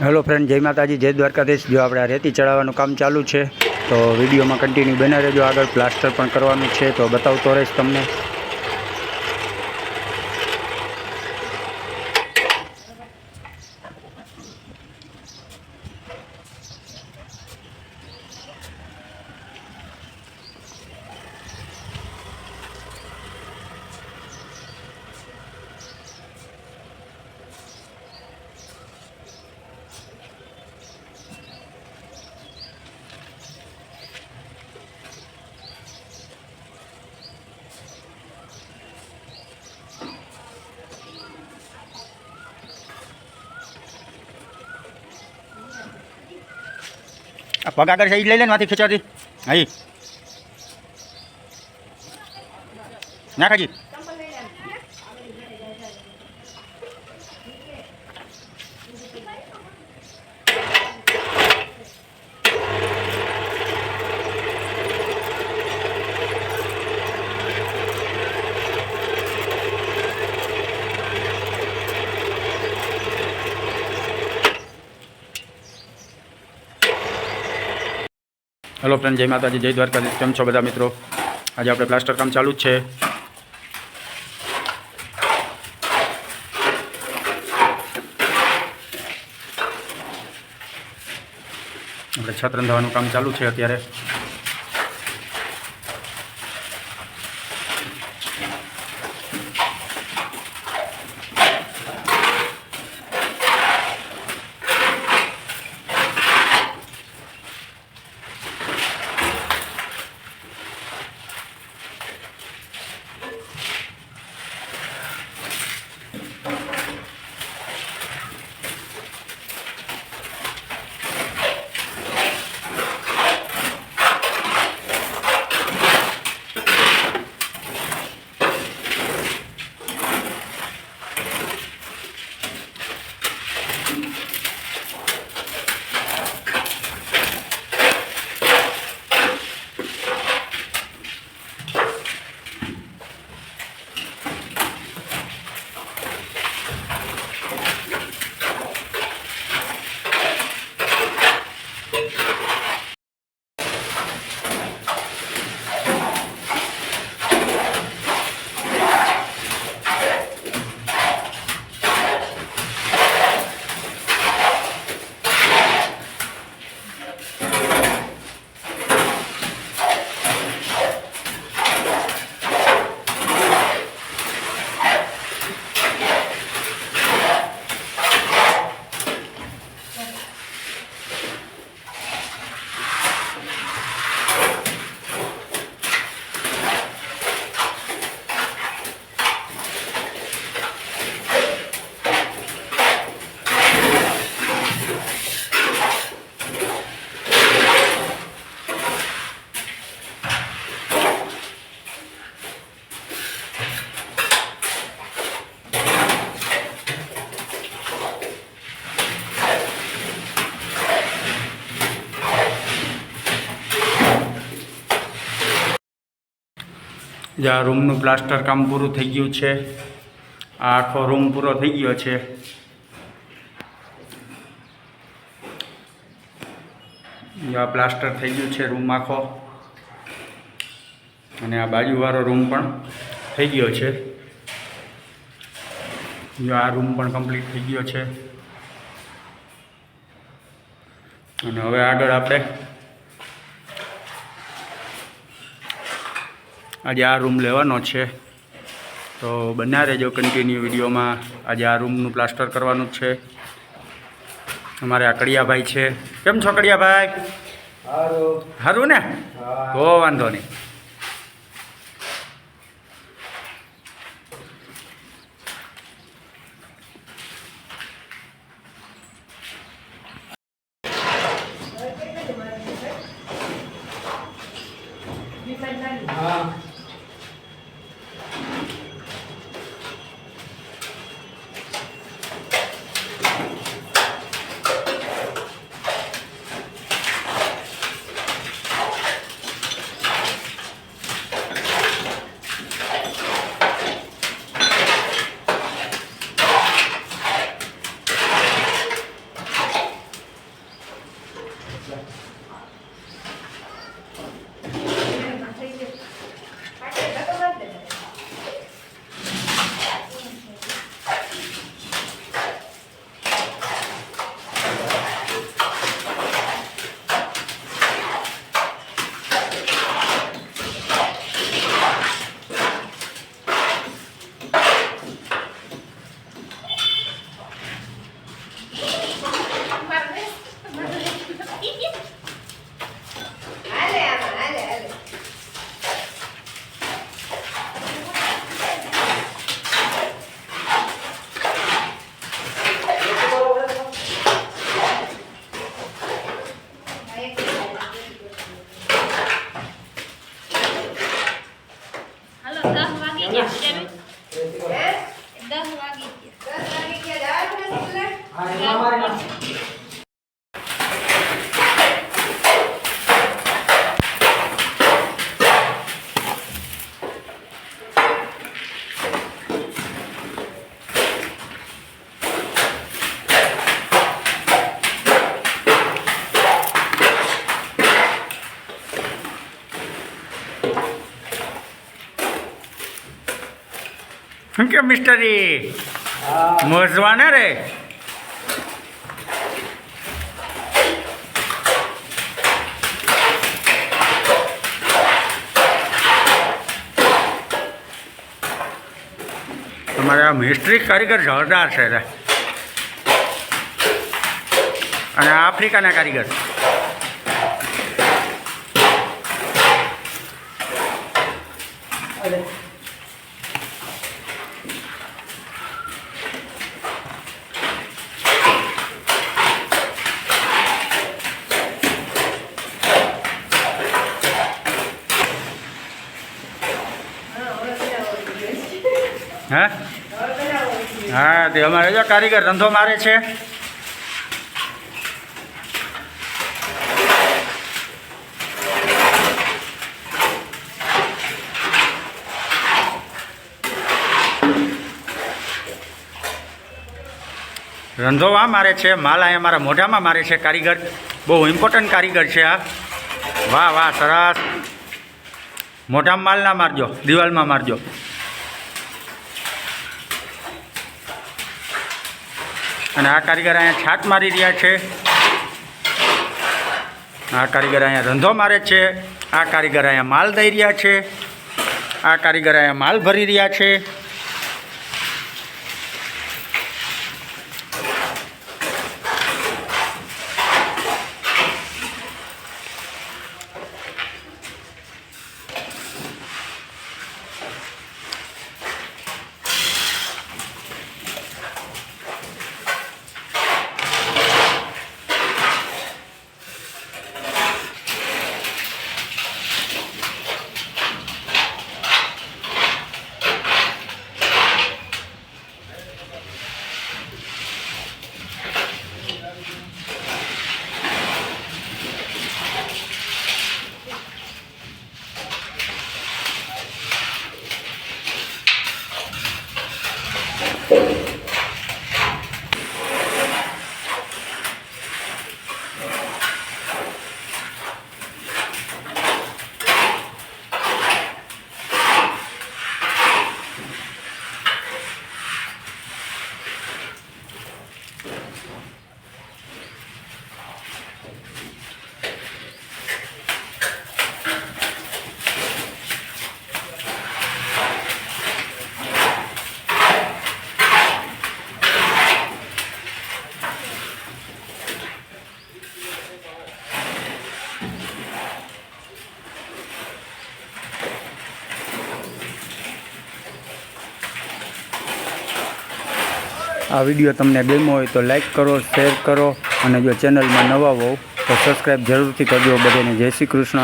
Hello friend, જય માતાજી, જય દ્વારકાધીશ. જો આપણે આ રેતી ચડાવવાનું કામ ચાલુ છે, તો વિડીયોમાં કન્ટિન્યુ બના રહેજો. આગળ પ્લાસ્ટર પણ કરવાનું છે, તો બતાવતો રહીશ તમને. આ પગ આગળ છે એ લઈ લે ને માંથી ખેંચવાથી. અહીં નાખાજી હેલો ફ્રેન્ડ, જય માતાજી, જય દ્વારકાધીશ. કેમ છો બધા મિત્રો? આજે આપણે પ્લાસ્ટર કામ ચાલુ જ છે. આપણે છત રંધાવાનું કામ ચાલુ છે અત્યારે. જે આ રૂમનું પ્લાસ્ટર કામ પૂરું થઈ ગયું છે. આ આખો રૂમ પૂરો થઈ ગયો છે. આ પ્લાસ્ટર થઈ ગયું છે રૂમ આખો. અને આ બાજુવાળો રૂમ પણ થઈ ગયો છે. આ રૂમ પણ કમ્પ્લીટ થઈ ગયો છે. અને હવે આગળ આપણે આજે આ રૂમ લેવાનો છે. તો બન્યા રહેજો કન્ટિન્યુ વિડીયોમાં. આજે આ રૂમનું પ્લાસ્ટર કરવાનું જ છે. અમારે આ કડિયાભાઈ છે. કેમ છો કડિયાભાઈ? સારું ને? તો વાંધો નહીં. જવાનું ને સ્કૂલે શું કે મિસ્ટરી? મોજવાના રે? તમારે આ મિસ્ત્રી કારીગર જોરદાર છે અને આફ્રિકાના કારીગર હા હા, તે અમારે જો કારીગર ધંધો મારે છે. રંધો આ મારે છે, માલ અહીંયા મારા મોઢામાં મારે છે કારીગર. બહુ ઇમ્પોર્ટન્ટ કારીગર છે આ. વાહ વાહ, સરસ. મોઢામાં માલ ના મારજો, દિવાલમાં મારજો. અને આ કારીગર અહીંયા છાટ મારી રહ્યા છે. આ કારીગર અહીંયા રંધો મારે છે. આ કારીગર અહીંયા માલ દઈ રહ્યા છે. આ કારીગર અહીંયા માલ ભરી રહ્યા છે. આ વીડિયો તમને ગમ્યો હોય તો લાઇક કરો શેર કરો અને જો ચેનલમાં નવા હોવ તો સબસ્ક્રાઈબ જરૂરથી કરજો બધાને. જય શ્રી કૃષ્ણ.